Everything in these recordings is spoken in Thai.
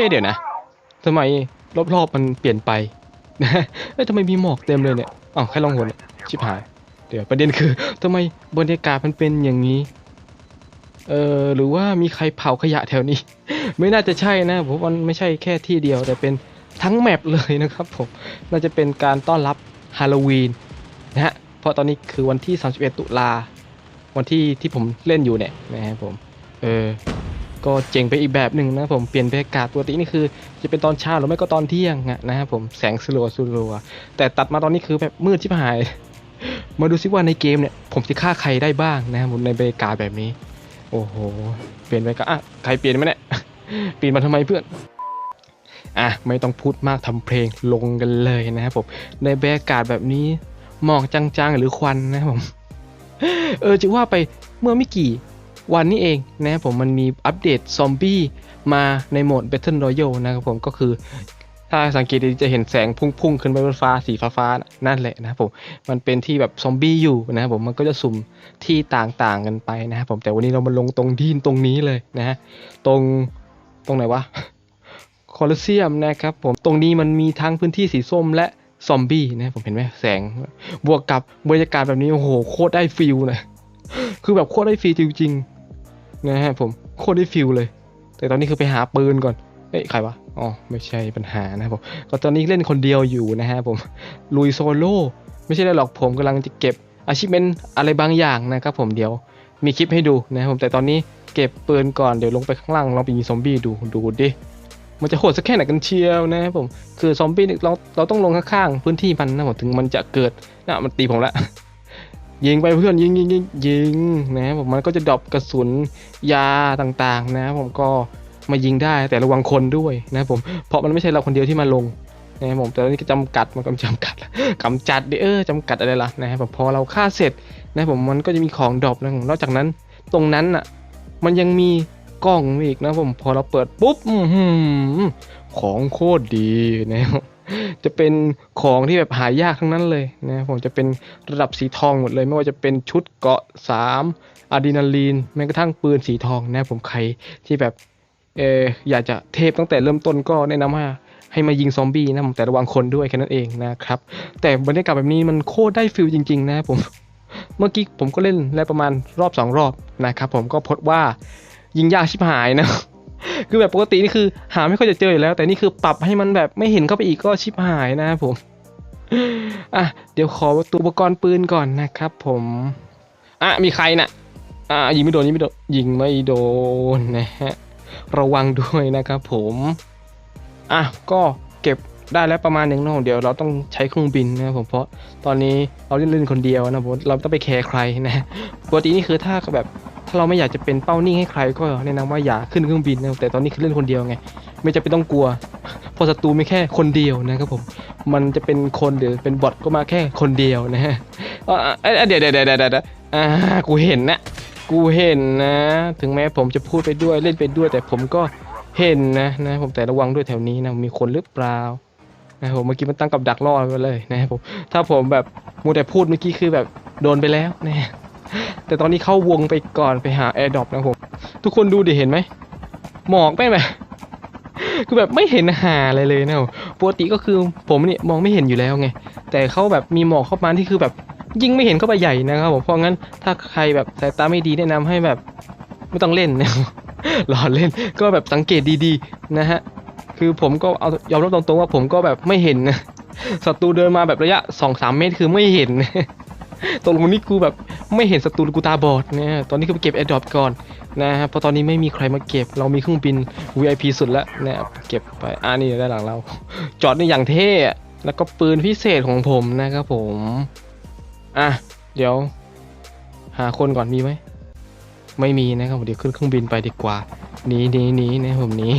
อ๊ะเดี๋ยวนะทำไมรอบๆมันเปลี่ยนไปนะเอ้ยทำไมมีหมอกเต็มเลยเนี่ยอ้าวแค่ลองหนชิบหาย เดี๋ยวประเด็นคือทำไมบรรยากาศมันเป็นอย่างนี้ เออหรือว่ามีใครเผาขยะแถวนี้ ไม่น่าจะใช่นะผมวันไม่ใช่แค่ที่เดียว แต่เป็นทั้งแมปเลยนะครับผม น่าจะเป็นการต้อนรับฮาโลวีนนะฮะ เพราะตอนนี้คือวันที่ 31 ตุลา วันที่ที่ผมเล่นอยู่เนี่ยนะครับผม เออ ก็เจ๋งไปอีกแบบหนึ่งนะผมเปลี่ยนบรรยากาศปกตินี่คือ จะเป็นตอนเช้าหรือไม่ก็ตอนเที่ยงนะครับผมแสงสลัวสลัวแต่ตัดมาตอนนี้คือแบบมืดชิบหาย มาดูซิว่าในเกมเนี่ย ผมจะฆ่าใครได้บ้างนะครับผมในบรรยากาศแบบนี้ โอ้โห เปลี่ยนบรรยากาศอะใครเปลี่ยนไหมเนี่ยเปลี่ยนมาทำไมเพื่อนอะไม่ต้องพูดมากทำเพลงลงกันเลยนะครับผมในบรรยากาศแบบนี้หมอกจางๆหรือควันนะครับผมเออจะว่าไปเมื่อไม่กี่ วันนี้เองนะครับผมมันมีอัปเดตซอมบี้มาในโหมด Battle Royale นะครับผมก็คือถ้าสังเกตดีจะเห็นแสงพุ่งๆ ขึ้นไปบนฟ้าสีฟ้าๆนั่นแหละนะครับผมมันเป็นที่แบบซอมบี้อยู่นะครับผมมันก็จะสุ่มที่ต่างๆกันไปนะครับผมแต่วันนี้เรามาลงตรงที่ตรงนี้เลยนะฮะตรงตรงไหนวะคอลเซียมนะครับผมตรงนี้มันมีทั้งพื้นที่สีส้มและซอมบี้นะผมเห็นไหมแสงบวกกับบรรยากาศแบบนี้โอ้โหโคตรได้ฟิลเลย คือแบบโคตรได้ฟิลจริงๆนะฮะผมโคตรได้ฟิลเลย แต่ตอนนี้คือไปหาปืนก่อนเอ้ยใครวะอ๋อไม่ใช่ปัญหานะครับผมก็ตอนนี้เล่นคนเดียวอยู่นะฮะผมลุยโซโล่ไม่ใช่ได้หรอกผมกำลังจะเก็บอาชีพเป็นอะไรบางอย่างนะครับผมเดี๋ยวมีคลิปให้ดูนะครับผมแต่ตอนนี้เก็บปืนก่อนเดี๋ยวลงไปข้างล่างลองไปยิงซอมบี้ดูดูดิมันจะโหดสักแค่ไหนกันเชียวนะครับผมคือซอมบี้เนี่ยเราเราต้องลงข้างๆพื้นที่มันนะผมถึงมันจะเกิดนะมันตีผมละ ยิงไปเพื่อนยิงยิงยิงยิงนะครับผมมันก็จะดรอปกระสุนยาต่างๆ นะครับผมก็มายิงได้แต่ระวังคนด้วยนะครับผมเพราะมันไม่ใช่เราคนเดียวที่มาลงนะครับผมแต่นนี้ก็จำกัดมันก็จำกัดกำจัดดิเออจำกัดอะไรล่ะนะครับผมพอเราฆ่าเสร็จนะครับผมมันก็จะมีของดรอปนะผมนอกจากนั้นตรงนั้นอะมันยังมีกล้องอีกนะผมพอเราเปิดปุ๊บของโคตรดีนะครับ จะเป็นของที่แบบหายากทั้งนั้นเลยนะผมจะเป็นระดับสีทองหมดเลย ไม่ว่าจะเป็นชุดเกาะ 3อะดรีนาลีนแม้กระทั่งปืนสีทองนะผมใครที่แบบเอออยากจะเทพตั้งแต่เริ่มต้นก็แนะนำว่าให้มายิงซอมบี้นะผมแต่ระวังคนด้วยแค่นั้นเองนะครับ แต่บรรยากาศแบบนี้มันโคตรได้ฟิลจริง ๆ นะผมเมื่อกี้ผมก็เล่นแล้วประมาณรอบสองรอบนะครับผมก็พบว่ายิงยากชิบหายนะ คือแบบปกตินี่คือ หาไม่ค่อยจะเจออยู่แล้ว แต่นี่คือปรับให้มันแบบไม่เห็นเข้าไปอีกก็ชิบหายนะครับผมอะเดี๋ยวขอตัวอุปกรณ์ปืนก่อนนะครับ ผมอะมีใครน่ะอะยิงไม่โดนยิงไม่โดนยิงไม่โดนนะฮะระวังด้วยนะครับผมอะก็เก็บได้แล้วประมาณหนึ่งเนาะเดี๋ยวเราต้องใช้เครื่องบินนะครับผมเพราะตอนนี้เราเล่นเล่นคนเดียวนะผมเราต้องไปแคร์ใครนะปกตินี่คือถ้าแบบ ถ้าเราไม่อยากจะเป็นเป้านิ่งให้ใครก็แนะนำว่าอย่าขึ้นเครื่องบินนะแต่ตอนนี้คือเล่นคนเดียวไง ไม่จะเป็นต้องกลัวเพราะศัตรูไม่แค่คนเดียวนะครับผม มันจะเป็นคนหรือเป็นบอทก็มาแค่คนเดียวนะฮะอะอะเดี๋ยวเดี๋ยวเดี๋ยวเดี๋ยวเดี๋ยวอ่ากูเห็นนะกูเห็นนะ ถึงแม้ผมจะพูดไปด้วยเล่นไปด้วย แต่ผมก็เห็นนะนะผมแต่ระวังด้วยแถวนี้นะมีคนหรือเปล่านะผมเมื่อกี้มันตั้งกับดักรอไว้เลยนะครับผมถ้าผมแบบมัวแต่พูดเมื่อกี้คือแบบโดนไปแล้วนะ แต่ตอนนี้เข้าวงไปก่อนไปหาแอร์ดรอปนะผม ทุกคนดูดิเห็นไหม หมอกไม่งแบบคือแบบไม่เห็นหาอะไรเลยนะปกติก็คือผมเนี่ยมองไม่เห็นอยู่แล้วไง แต่เขาแบบมีหมอกเข้ามาที่คือแบบยิ่งไม่เห็นเข้าไปใหญ่นะครับผมเพราะงั้นถ้าใครแบบสายตาไม่ดีแนะนำให้แบบไม่ต้องเล่นนะหลอนเล่นก็แบบสังเกตดีๆนะฮะคือผมก็เอายอมรับตรงๆว่าผมก็แบบไม่เห็นนะศัตรูเดินมาแบบระยะสองสามเมตรคือไม่เห็นตรงนี้กูแบบ ไม่เห็นศัตรูกูตาบอดเนี่ยตอนนี้ก็ไปเก็บแอร์ดรอปก่อนนะฮะเพราะตอนนี้ไม่มีใครมาเก็บ เรามีเครื่องบิน VIP สุดแล้วเนี่ยเก็บไปอ่านี่ด้านหลังเรา จอดในอย่างเท่แล้วก็ปืนพิเศษของผมนะครับผมอะเดี๋ยว หาคนก่อนมีไหมไม่มีนะครับผมเดี๋ยวขึ้นเครื่องบินไปดีกว่าหนีหนีหนีนะผมหนี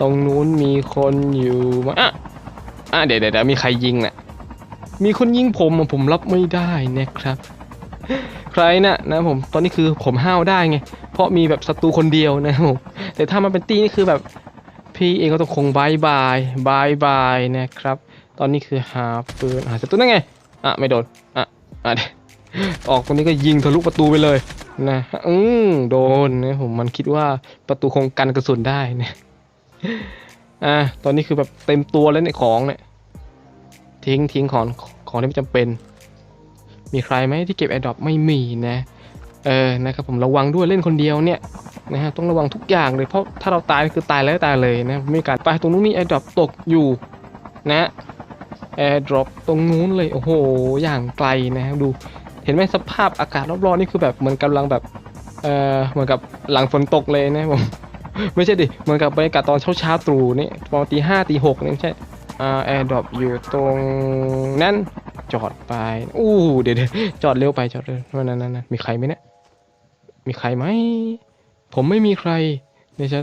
ตรงนู้นมีคนอยู่มาอะอะเดี๋ยวเดี๋ยวเดี๋ยวมีใครยิงน่ะมีคนยิงผมอะผมรับไม่ได้นะครับ ใครนะนะผมตอนนี้คือผมห้าวได้ไง เพราะมีแบบศัตรูคนเดียวนะผมแต่ถ้ามันเป็นตีนี่คือแบบพี่เองก็ต้องคงบายบายบายบายนะครับ ตอนนี้คือหาปืนหาศัตรูนั่นไงอะไม่โดนอะอะเดี๋ยวออกตรงนี้ก็ยิงทะลุประตูไปเลยนะอืมโดนนะผมมันคิดว่าประตูคงกันกระสุนได้นะอะตอนนี้คือแบบเต็มตัวแล้วเนี่ยของเนี่ยทิ้งทิ้งของของที่ไม่จำเป็น มีใครไหมที่เก็บแอร์ดรอปไม่มีนะ เออ นะครับผมระวังด้วยเล่นคนเดียวเนี่ยนะฮะต้องระวังทุกอย่างเลยเพราะถ้าเราตายคือตายแล้วตายเลยนะไม่มีการไปตรงนู้นมีแอร์ดรอปตกอยู่นะแอร์ดรอปตรงนู้นเลยโอ้โหอย่างไกลนะครับดูเห็นไหมสภาพอากาศรอบๆนี่คือแบบเหมือนกำลังแบบเออเหมือนกับหลังฝนตกเลยนะผมไม่ใช่ดิเหมือนกับบรรยากาศตอนเช้าๆตรู่นี่ประมาณตีห้าตีหกนี่ไม่ใช่แอร์ดรอปอยู่ตรงนั้น จอดไป อู้เดี๋ยวเดี๋ยวจอดเร็วไปจอดเร็วนั่นนั่นมีใครไหมเนี่ย มีใครไหม ผมไม่มีใครเดี๋ยวจะ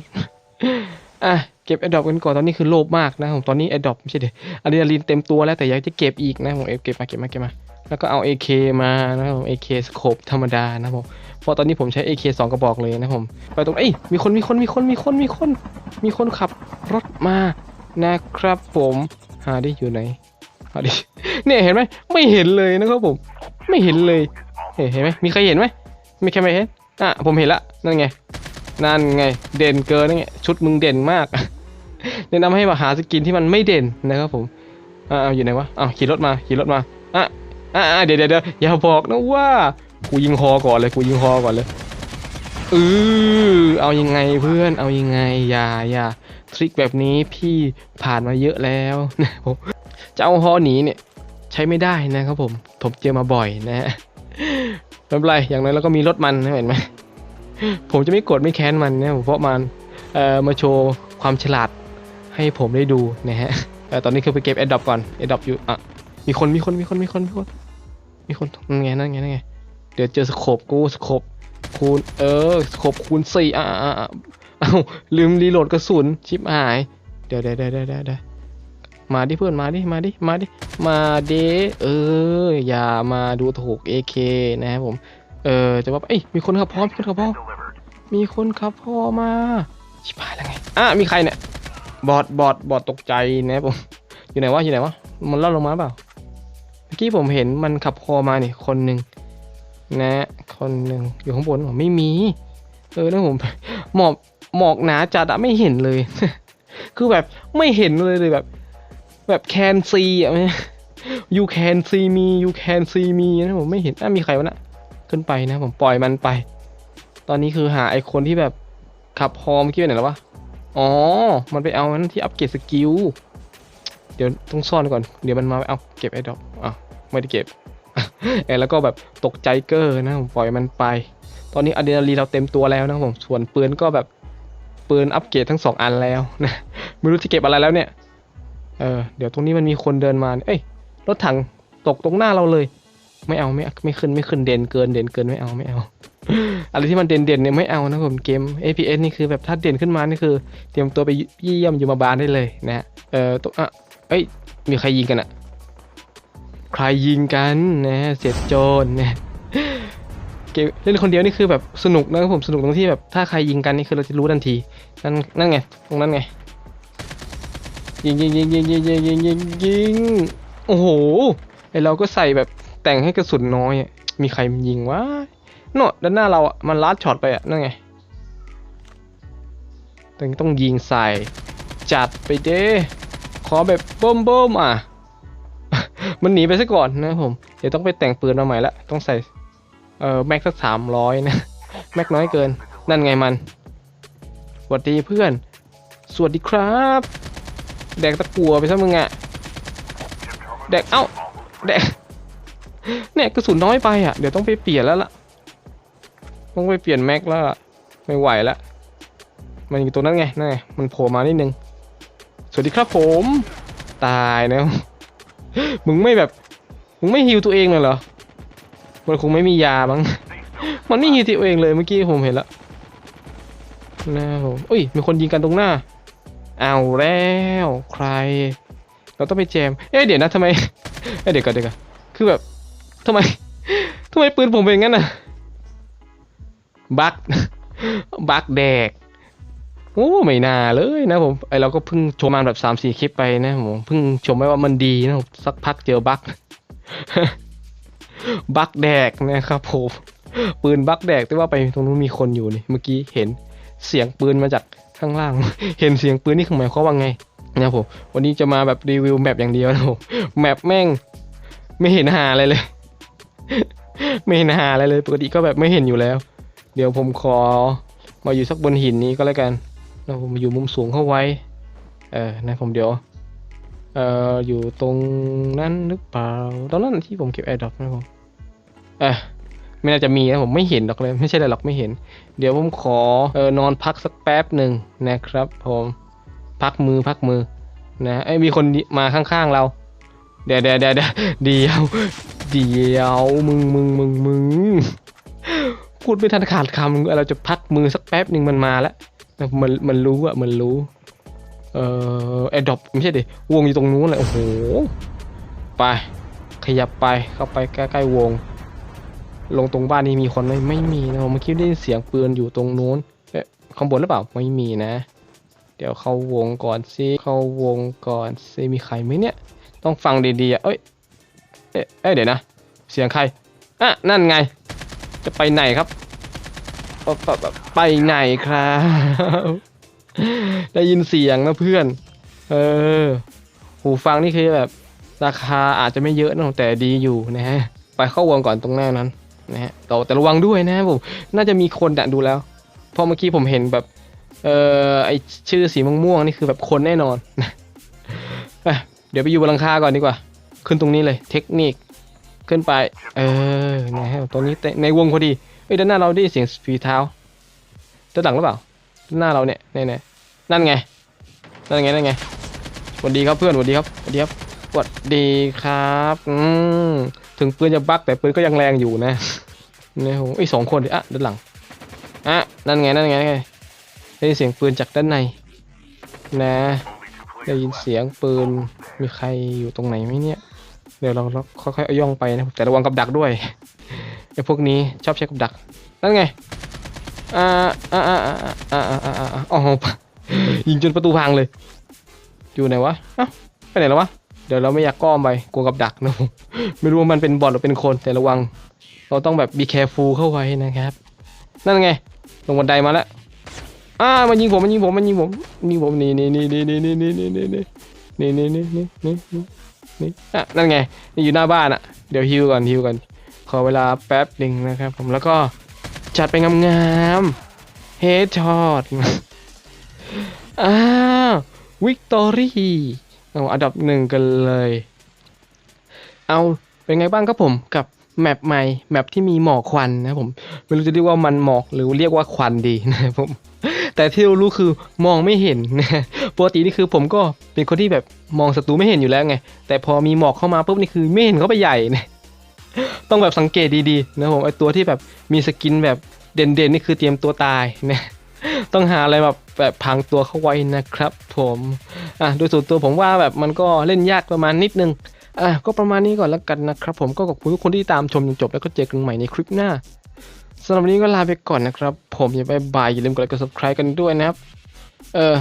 อะ เก็บแอร์ดอปกันก่อน ตอนนี้คือโลภมากนะผม ตอนนี้แอร์ดอปไม่ใช่ดิอะดรีนาลีนเต็มตัวแล้วแต่อยากจะเก็บอีกนะผมเอฟเก็บมา เก็บมา เก็บมา แล้วก็เอา AK มานะผม AK สโคปธรรมดานะผม เพราะตอนนี้ผมใช้ AK 2 กระบอกเลยนะผม ไปตรง เอ้ย มีคน มีคน มีคน มีคน มีคน มีคนขับรถมานะครับผม หาไดิอยู่ไหน หาดิเนี่ยเห็นไหมไม่เห็นเลยนะครับผม ไม่เห็นเลยเห็นไหมมีใครเห็นไหมมีใครไม่เห็นอะผมเห็นละนั่นไงนั่นไงเด่นเกินนั่นไงชุดมึงเด่นมากแนะนำให้มาหาสกินที่มันไม่เด่นนะครับผมอ่าอยู่ไหนวะอ้าวขี่รถมาขี่รถมาอะอ่าเดี๋ยวเดี๋ยวเดี๋ยวอย่าบอกนะว่ากูยิงคอก่อนเลยกูยิงคอก่อนเลยเออเอายังไงเพื่อนเอายังไงอย่าอย่าทริคแบบนี้พี่ผ่านมาเยอะแล้วนะผม จะเอาฮอหนีเนี่ยใช้ไม่ได้นะครับผมผมเจอมาบ่อยนะฮะไม่เป็นไรอย่างน้อยเราก็มีรถมันนะเห็นไหมผมจะไม่กดไม่แค้นมันนะเพราะมันเอ่อมาโชว์ความฉลาดให้ผมได้ดูนะฮะเอ่ตอนนี้คือไปเก็บแอดดอปก่อนแอดดอปอยู่อะมีคนมีคนมีคนมีคนมีคนมีคนนั่นไงนั่นไงนั่นไงเดี๋ยวเจอสโคปกูสโคปคูณเออสโคปคูณสี่อ่าอ่าอ่าเอ้าลืมรีโหลดกระสุนชิปหาย เดี๋ยวเดี๋ยวเดี๋ยวเดี๋ยวเดี๋ยว มาดิเพื่อนมาดิมาดิมาดิมาเดเอออย่ามาดูถูก AK นะครับผม เออจะว่าเอ้ยมีคนขับพร้อมมีคนขับพร้อมมีคนขับพอมาชิบหายแล้วไงอะมีใครเนี่ยบอดบอดบอดตกใจนะครับผมอยู่ไหนวะอยู่ไหนวะมันล่อลงมาเปล่าเมื่อกี้ผมเห็นมันขับคอมาเนี่ยคนหนึ่งนะคนหนึ่งอยู่ข้างบนผมไม่มีเออแล้วผมหมอกหมอกหนาจัดอะไม่เห็นเลย คือแบบไม่เห็นเลยเลยแบบ แบบแคนซีอะยูแคนซีมียูแคนซีมีนะผมไม่เห็นอะมีใครวะนะขึ้นไปนะ ผมปล่อยมันไป ตอนนี้คือหาไอคนที่แบบขับฮอมอกี้ไปไหนแล้ววะ อ๋อ มันไปเอานั้นที่อัปเกรดสกิล เดี๋ยวต้องซ่อนก่อน เดี๋ยวมันมาเอาเก็บไอ้ดอกอ้าวไม่ได้เก็บเอแล้วก็แบบตกใจเกอร์นะผมปล่อยมันไป ตอนนี้อะดรีนาลีนเราเต็มตัวแล้วนะผม ส่วนปืนก็แบบปืนอัปเกรดทั้งสองอันแล้วนะ ไม่รู้จะเก็บอะไรแล้วเนี่ย เออเดี๋ยวตรงนี้มันมีคนเดินมา เอ้ยรถถังตกตรงหน้าเราเลย ไม่เอาไม่ไม่ขึ้นไม่ขึ้นเด่นเกินเด่นเกินไม่เอาไม่เอาอะไรที่มันเด่นเด่นเนี่ยไม่เอานะผมเกม APS นี่คือแบบถ้าเด่นขึ้นมานี่คือ เตรียมตัวไปเยี่ยมอยู่มาบาลได้เลยนะฮะเออตรงอะเอ้ยมีใครยิงกันอะใครยิงกันนะเสียโจรนะเกมเล่นคนเดียวนี่คือแบบสนุกนะครับผมสนุกตรงที่แบบถ้าใครยิงกันนี่คือเราจะรู้ทันทีนั่นนั่นไงตรงนั้นไง ยิงยิงยิงยิงยิงยิงยิงยิงยิงโอ้โหไอเราก็ใส่แบบแต่งให้กระสุนน้อยอะมีใครมันยิงวะเนอะด้านหน้าเราอะมันลัดช็อตไปอะนั่นไงต้องต้องยิงใส่จัดไปเด้ขอแบบบ้มบ้มอะ มันหนีไปซะก่อนนะผม เดี๋ยวต้องไปแต่งปืนมาใหม่ละ ต้องใส่ เอ่อ แม็กสักสามร้อยนะ แม็กน้อยเกิน นั่นไงมัน สวัสดีเพื่อน สวัสดีครับ แดกตะกัวไปซะมึงอะแดกเอ้าแดกเนี่ยกระสุนน้อยไปอะเดี๋ยวต้องไปเปลี่ยนแล้วล่ะต้องไปเปลี่ยนแม็กแล้วล่ะไม่ไหวแล้วมันอยู่ตรงนั้นไงนั่นไงมันโผล่มานิดนึงสวัสดีครับผมตายนะมึงไม่แบบมึงไม่ฮิวตัวเองเลยเหรอมันคงไม่มียาบ้างมันไม่ฮิวตัวเองเลยเมื่อกี้ผมเห็นแล้วนะผมอุ้ยมีคนยิงกันตรงหน้า เอาแล้วใคร เราต้องไปแจม เอ๊ะเดี๋ยวนะทำไม เอ๊ะเดี๋ยวก่อนเดี๋ยวก่อนคือแบบทำไมทำไมปืนผมเป็นงั้นน่ะ บัก บักแดก โอ้ไม่น่าเลยนะผม ไอเราก็เพิ่งชมมาแบบ3ามสี่คลิปไปนะผมเพิ่งชมไว้ว่ามันดีนะสักพักเจอบัก บักแดกนะครับผม ปืนบักแดกแต่ว่าไปตรงนู้นมีคนอยู่นี่ เมื่อกี้เห็นเสียงปืนมาจาก ข้างล่าง เห็นเสียงปืนนี่คือหมายความว่าไงนะผมวันนี้จะมาแบบรีวิวแมปอย่างเดียวนะผมแมปแม่งไม่เห็นหาอะไรเลย ไม่เห็นหาอะไรเลยปกติก็แบบไม่เห็นอยู่แล้ว เดี๋ยวผมขอมาอยู่สักบนหินนี้ก็แล้วกันแล้วผมอยู่มุมสูงเข้าไว้ เออนะผมเดี๋ยวเอ่ออยู่ตรงนั้นหรือเปล่าตรงนั้นที่ผมเก็บแอร์ดรอปนะผมเออ ไม่น่าจะมีนะผมไม่เห็นหรอกเลย ไม่ใช่อะไรหรอกไม่เห็น เดี๋ยวผมขอเออนอนพักสักแป๊บหนึ่งนะครับผมพักมือพักมือนะไอ้มีคนมาข้างๆเราเดี๋ยวเดี๋ยวเดี๋ยวเดี๋ยวเดี๋ยวเดี๋ยวมึงมึงมึงมึงพูดไม่ทันขาดคำเราจะพักมือสักแป๊บหนึ่งมันมาแล้วมันมันรู้อะมันรู้เอ่อแอดดอปไม่ใช่ดิวงอยู่ตรงนู้นเลยโอ้โหไปขยับไปเข้าไปใกล้ๆวง ลงตรงบ้านนี้มีคนไหมไม่มีนะผมเมื่อกี้ได้เสียงปืนอยู่ตรงนู้นเอ๊ะข้างบนหรือเปล่าไม่มีนะ เดี๋ยวเข้าวงก่อนสิเข้าวงก่อนสิมีใครไหมเนี่ย ต้องฟังดีๆเอ้ยเอ๊ะเอ้ยเดี๋ยวนะ เสียงใครอะนั่นไง จะไปไหนครับ ไปไหนครับ ได้ยินเสียงนะเพื่อน เออ หูฟังนี่คือแบบ ราคาอาจจะไม่เยอะนะแต่ดีอยู่นะฮะ ไปเข้าวงก่อนตรงหน้านั้น นะฮะแต่แต่ระวังด้วยนะผมน่าจะมีคนอะดูแล้วเพราะเมื่อกี้ผมเห็นแบบเออไอชื่อสีม่วงๆนี่คือแบบคนแน่นอนเดี๋ยวไปอยู่บนหลังคาก่อนดีกว่า ขึ้นตรงนี้เลยเทคนิคขึ้นไป เออนะฮะตรงนี้ในวงพอดีเอ้ยด้านหน้าเราได้เสียงฝีเท้าด้านหลังหรือเปล่าด้านหน้าเราเนี่ยเนี่ยเนี่ยนั่นไงนั่นไงนั่นไงสวัสดีครับเพื่อนสวัสดีครับสวัสดีครับสวัสดีครับ อืม ถึงปืนจะบั๊กแต่ปืนก็ยังแรงอยู่นะนะโอ้ยสองคนอะด้านหลังอะนั่นไงนั่นไงไงได้ยินเสียงปืนจากด้านใน นะ ได้ยินเสียงปืนมีใครอยู่ตรงไหนไหมเนี่ยเดี๋ยวเราค่อยๆย่องไปนะแต่ระวังกับดักด้วยไอ้พวกนี้ชอบใช้กับดักนั่นไงอ่าอ่าอ่าอ่าอ่าอ่าอ๋อยิงจนประตูพังเลย อยู่ไหนวะอ้าไปไหนแล้ววะ เดี๋ยวเราไม่อยากก้อมไปกลัวกับดักนะผมไม่รู้ว่ามันเป็นบอทหรือเป็นคนแต่ระวัง เราต้องแบบ be careful เข้าไว้นะครับ นั่นไง ลงบันไดมาแล้วอ่ามันยิงผมมันยิงผมมันยิงผมนี่ผมนี่นี่นี่นี่นี่นี่นี่นี่นี่นี่นี่นี่นี่นี่นี่นี่อะนั่นไงนี่อยู่หน้าบ้านอะเดี๋ยวฮิวก่อนฮิวก่อนขอเวลาแป๊บหนึ่งนะครับ ผมแล้วก็จัดไปงามๆเฮดช็อตอ้าววิกตอรี่ เอาอันดับหนึ่งกันเลย เอาเป็นไงบ้างครับผมกับแมปใหม่แมปที่มีหมอกควันนะผมไม่รู้จะเรียกว่ามันหมอกหรือเรียกว่าควันดีนะครับผมแต่ที่รู้คือมองไม่เห็นนะปกตินี่คือผมก็เป็นคนที่แบบมองศัตรูไม่เห็นอยู่แล้วไง แต่พอมีหมอกเข้ามาปุ๊บนี่คือไม่เห็นเขาไปใหญ่นะต้องแบบสังเกตดีๆนะผมไอตัวที่แบบมีสกินแบบเด่นๆนี่คือเตรียมตัวตายนะต้องหาอะไรแบบ แบบพังตัวเข้าไว้นะครับ ผมอะโดยส่วนตัวผมว่าแบบมันก็เล่นยากประมาณนิดนึงอะก็ประมาณนี้ก่อนแล้วกันนะครับ ผมก็ขอบคุณทุกคนที่ตามชมจนจบแล้วก็เจอกันใหม่ในคลิปหน้าสำหรับวันนี้ก็ลาไปก่อนนะครับ ผมอย่าไปบายอย่าลืมกดไลค์กด subscribe กันด้วยนะครับ เออ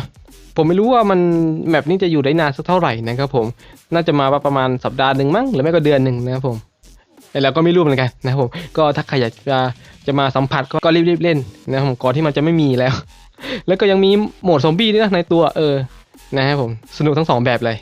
ผมไม่รู้ว่ามันแมปนี้จะอยู่ได้นานสักเท่าไหร่นะครับผมน่าจะมาประมาณสัปดาห์หนึ่งมั้งหรือไม่ก็เดือนหนึ่งนะครับผมแต่เราก็ไม่รู้เหมือนกันนะครับผมก็ถ้าใครอยากจะจะมาสัมผัสก็ก็รีบๆเล่นนะครับผมก่อนที่มันจะไม่มีแล้ว แล้วก็ยังมีโหมดซอมบี้ด้วยนะในตัวเออนะครับผมสนุกทั้งสองแบบเลย